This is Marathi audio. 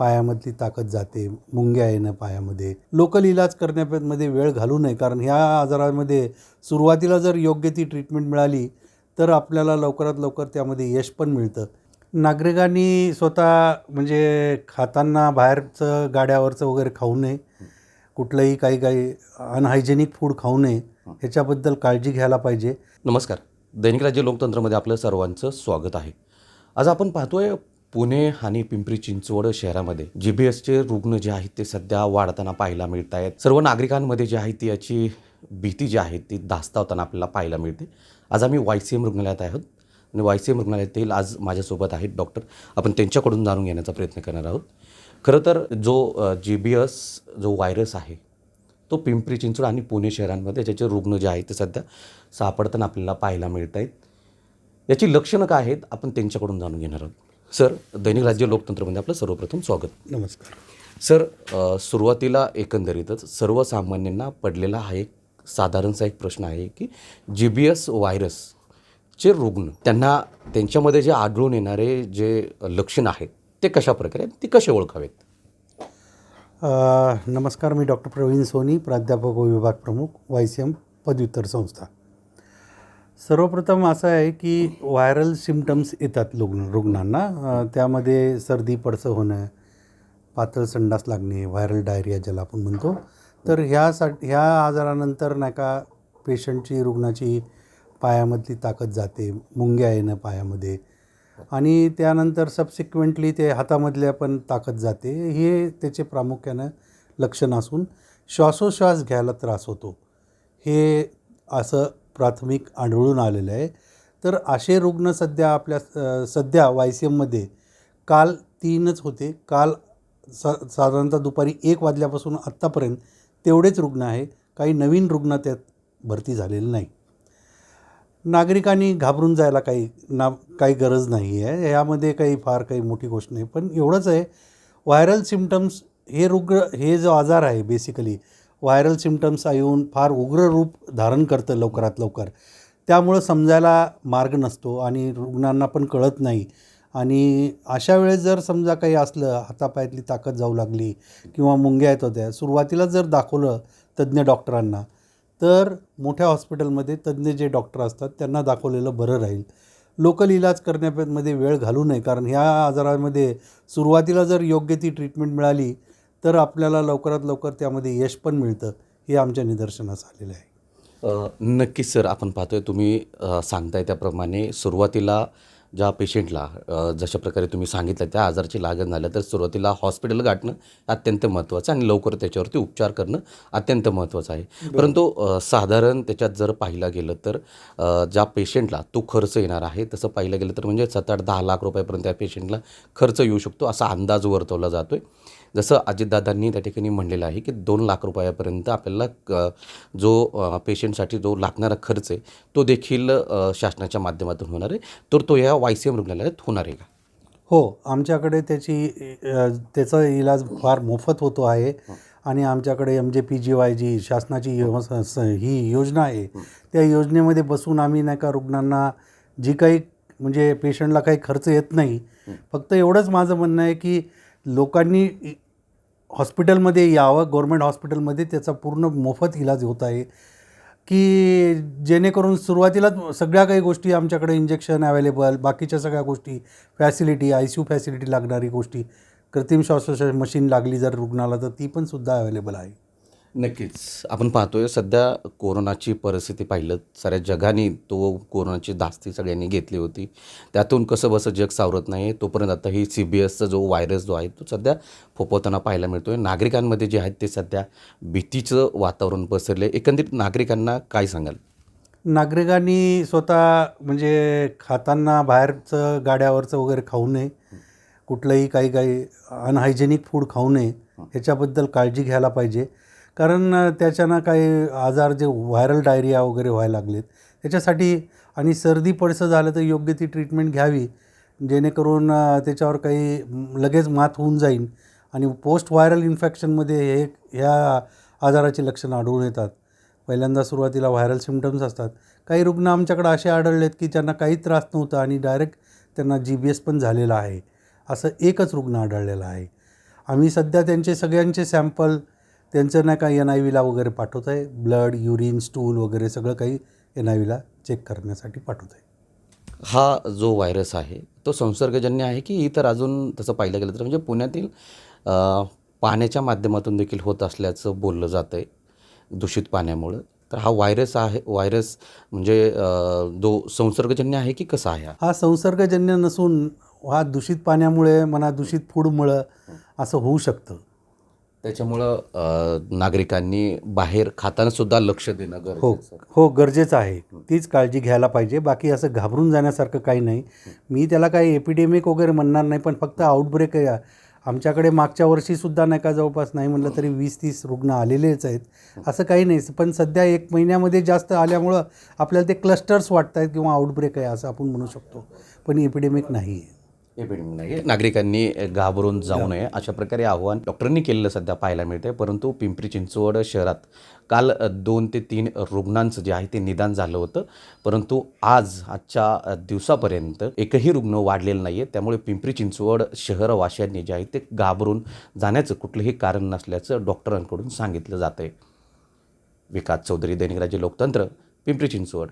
पायामधली ताकद जाते मुंग्या येणं पायामध्ये. लोकल इलाज करण्यामध्ये वेळ घालू नये कारण ह्या आजारामध्ये सुरुवातीला जर योग्य ती ट्रीटमेंट मिळाली तर आपल्याला लवकरात लवकर त्यामध्ये यश पण मिळतं. नागरिकांनी स्वतः म्हणजे खाताना बाहेरचं गाड्यावरचं वगैरे खाऊ नये कुठलंही काही काही अनहायजेनिक फूड खाऊ नये ह्याच्याबद्दल काळजी घ्यायला पाहिजे. नमस्कार. दैनिक राज्य लोकतंत्रमध्ये आपलं सर्वांचं स्वागत आहे. आज आपण पाहतोय पुणे आणि पिंपरी चिंचवड शहरामध्ये जी बी एसचे रुग्ण जे आहेत ते सध्या वाढताना पाहायला मिळत आहेत सर्व नागरिकांमध्ये जी आहे ती याची भीती जी आहे ती दास्तावताना आपल्याला पाहायला मिळते. आज आम्ही वाय सी एम रुग्णालयात आहोत आणि वाय सी एम रुग्णालयातील आज माझ्यासोबत आहेत डॉक्टर. आपण त्यांच्याकडून जाणून घेण्याचा प्रयत्न करणार आहोत. खरं तर जो जी बी एस जो व्हायरस आहे तो पिंपरी चिंचवड आणि पुणे शहरांमध्ये ज्याचे रुग्ण जे आहेत ते सध्या सापडताना आपल्याला पाहायला मिळत आहेत याची लक्षणं काय आहेत? आपण त्यांच्याकडून जाणून घेणार आहोत. सर दैनिक राज्य लोकतंत्रमध्ये आपलं सर्वप्रथम स्वागत. नमस्कार. सर अ, सुरुवातीला एकंदरीतच सर्वसामान्यांना पडलेला हा एक साधारणसा एक प्रश्न आहे की जी बी एस व्हायरसचे रुग्ण त्यांना त्यांच्यामध्ये जे आढळून येणारे जे लक्षण आहेत ते कशा प्रकारे आहेत, ते कसे ओळखावेत? अ, नमस्कार मी डॉक्टर प्रवीण सोनी प्राध्यापक व विभाग प्रमुख वाय सी एम पदव्युत्तर संस्था. सर्वप्रथम असं आहे की व्हायरल सिमटम्स येतात रुग्ण रुग्णांना. त्यामध्ये सर्दी पडसं होणं पातळ संडास लागणे व्हायरल डायरिया ज्याला आपण म्हणतो. तर ह्यासाठी ह्या आजारानंतर नाही का पेशंटची रुग्णाची पायामधली ताकद जाते मुंग्या येणं पायामध्ये. आणि त्यानंतर सबसिक्वेंटली ते हातामधल्या पण ताकद जाते. हे त्याचे प्रामुख्यानं लक्षण असून श्वासोश्वास घ्यायला त्रास होतो. हे असं प्राथमिक आढळून आलेलं आहे. तर असे रुग्ण सध्या आपल्या सध्या वाय सी एममध्ये काल तीनच होते. काल सा साधारणतः दुपारी एक वाजल्यापासून आत्तापर्यंत तेवढेच रुग्ण आहे. काही नवीन रुग्ण त्यात भरती झालेले नाही. नागरिकांनी घाबरून जायला काही ना काही गरज नाही आहे. यामध्ये काही फार काही मोठी गोष्ट नाही. पण एवढंच आहे व्हायरल सिमटम्स हे रुग्ण हे जो आजार आहे बेसिकली व्हायरल सिमटम्स येऊन फार उग्र रूप धारण करतं लवकरात लवकर. त्यामुळं समजायला मार्ग नसतो आणि रुग्णांना पण कळत नाही. आणि अशा वेळेस जर समजा काही असलं हातापायातली ताकद जाऊ लागली किंवा मुंग्या येत होत्या सुरुवातीला जर दाखवलं तज्ज्ञ डॉक्टरांना तर मोठ्या हॉस्पिटलमध्ये तज्ज्ञ जे डॉक्टर असतात त्यांना दाखवलेलं बरं राहील. लोकल इलाज करण्यामध्ये वेळ घालू नये कारण ह्या आजारामध्ये सुरुवातीला जर योग्य ती ट्रीटमेंट मिळाली तर आपल्याला लवकरात लवकर त्यामध्ये यश पण मिळतं हे आमच्या निदर्शनास आलेलं आहे. नक्कीच सर आपण पाहतोय तुम्ही सांगताय त्याप्रमाणे सुरुवातीला ज्या पेशंटला जशा प्रकारे तुम्ही सांगितलं त्या आजाराची लागण झालं तर सुरुवातीला हॉस्पिटल गाठणं अत्यंत महत्त्वाचं आणि लवकर त्याच्यावरती उपचार करणं अत्यंत महत्त्वाचं आहे. परंतु साधारण त्याच्यात जर पाहिलं गेलं तर ज्या पेशंटला तो खर्च येणार आहे तसं पाहिलं गेलं तर म्हणजे सात आठ दहा लाख रुपयापर्यंत त्या पेशंटला खर्च येऊ शकतो असा अंदाज वर्तवला जातो आहे जसं अजितदादांनी त्या ठिकाणी म्हणलेलं आहे की दोन लाख रुपयापर्यंत आपल्याला क जो पेशंटसाठी जो लागणारा खर्च आहे तो देखील शासनाच्या माध्यमातून होणार आहे. तर तो या वाय सी एम रुग्णालयात होणार आहे का? हो आमच्याकडे त्याची त्याचा इलाज फार मोफत होतो आहे. आणि आमच्याकडे M J P G Y जी शासनाची ही योजना आहे त्या योजनेमध्ये बसून आम्ही नाही का रुग्णांना जी काही म्हणजे पेशंटला काही खर्च येत नाही. फक्त एवढंच माझं म्हणणं आहे की लोकांनी हॉस्पिटलमध्ये यावं गव्हर्मेंट हॉस्पिटलमध्ये त्याचा पूर्ण मोफत इलाज होत आहे की जेणेकरून सुरुवातीलाच सगळ्या काही गोष्टी आमच्याकडे इंजेक्शन अवेलेबल बाकीच्या सगळ्या गोष्टी facility I C U facility लागणारी गोष्टी कृत्रिम श्वासोश्वास मशीन लागली जर रुग्णाला तर ती पण सुद्धा अवेलेबल आहे. नक्कीच. आपण पाहतोय सध्या कोरोनाची परिस्थिती पाहिलं साऱ्या जगाने तो कोरोनाची धास्ती सगळ्यांनी घेतली होती. त्यातून कसं बसं जग सावरत नाही तोपर्यंत आता ही सी बी एसचा जो व्हायरस जो आहे तो सध्या फोपवताना पाहायला मिळतोय. नागरिकांमध्ये जे आहेत ते सध्या भीतीचं वातावरण पसरले. एकंदरीत नागरिकांना काय सांगाल? नागरिकांनी स्वतः म्हणजे खाताना बाहेरचं गाड्यावरचं वगैरे खाऊ नये कुठलंही काही काही अनहायजेनिक फूड खाऊ नये ह्याच्याबद्दल काळजी घ्यायला पाहिजे. कारण त्याच्यानं काही आजार जे व्हायरल डायरिया वगैरे व्हायला लागलेत त्याच्यासाठी आणि सर्दी पडसं झालं तर योग्य ती ट्रीटमेंट घ्यावी जेणेकरून त्याच्यावर काही लगेच मात होऊन जाईल आणि पोस्ट व्हायरल इन्फेक्शनमध्ये हे ह्या आजाराची लक्षणं आढळून येतात. पहिल्यांदा सुरुवातीला व्हायरल सिमटम्स असतात. काही रुग्ण आमच्याकडे असे आढळलेत की त्यांना काही त्रास नव्हता आणि डायरेक्ट त्यांना जी बी एस पण झालेला आहे. असं एकच रुग्ण आढळलेला आहे. आम्ही सध्या त्यांचे सगळ्यांचे सॅम्पल त्यांचं नाही का एन आय व्हीला वगैरे पाठवत आहे. ब्लड युरिन स्टूल वगैरे सगळं काही एन आय व्हीला चेक करण्यासाठी पाठवत आहे. हा जो व्हायरस आहे तो संसर्गजन्य आहे की इतर अजून तसं पाहिलं गेलं तर म्हणजे पुण्यातील पाण्याच्या माध्यमातून देखील होत असल्याचं बोललं जातं आहे दूषित पाण्यामुळं. तर हा व्हायरस आहे व्हायरस म्हणजे जो संसर्गजन्य आहे की कसा आहे हा? हा संसर्गजन्य नसून हा दूषित पाण्यामुळे म्हणा दूषित फूडमुळं असं होऊ शकतं. त्याच्यामुळं नागरिकांनी बाहेर खाताना सुद्धा लक्ष देणं हो गरजेचं आहे. हो गरजेचं आहे. तीच काळजी घ्यायला पाहिजे. बाकी असं घाबरून जाण्यासारखं काही नाही. मी त्याला काही एपिडेमिक वगैरे म्हणणार नाही पण फक्त आउटब्रेक आहे. आमच्याकडे मागच्या वर्षीसुद्धा नाही का जवळपास नाही म्हणलं तरी वीस तीस रुग्ण आलेलेच आहेत. असं काही नाही. पण सध्या एक महिन्यामध्ये जास्त आल्यामुळं आपल्याला ते क्लस्टर्स वाटत आहेत किंवा आउटब्रेक आहे असं आपण म्हणू शकतो. पण एपिडेमिक नाही आहे एपिडेमिक नाही नागरिकांनी घाबरून जाऊ नये. अशा प्रकारे आव्हान डॉक्टरांनी केलेलं सध्या पाहायला मिळते परंतु पिंपरी चिंचवड शहरात काल दोन ते तीन रुग्णांचं जे आहे ते निदान झालं होतं. परंतु आज आजच्या दिवसापर्यंत एकही रुग्ण वाढलेलं नाही आहे त्यामुळे पिंपरी चिंचवड शहरवासियांनी जे आहे ते घाबरून जाण्याचं कुठलंही कारण नसल्याचं डॉक्टरांकडून सांगितलं जातं आहे विकास चौधरी दैनिक राज्य लोकतंत्र पिंपरी चिंचवड.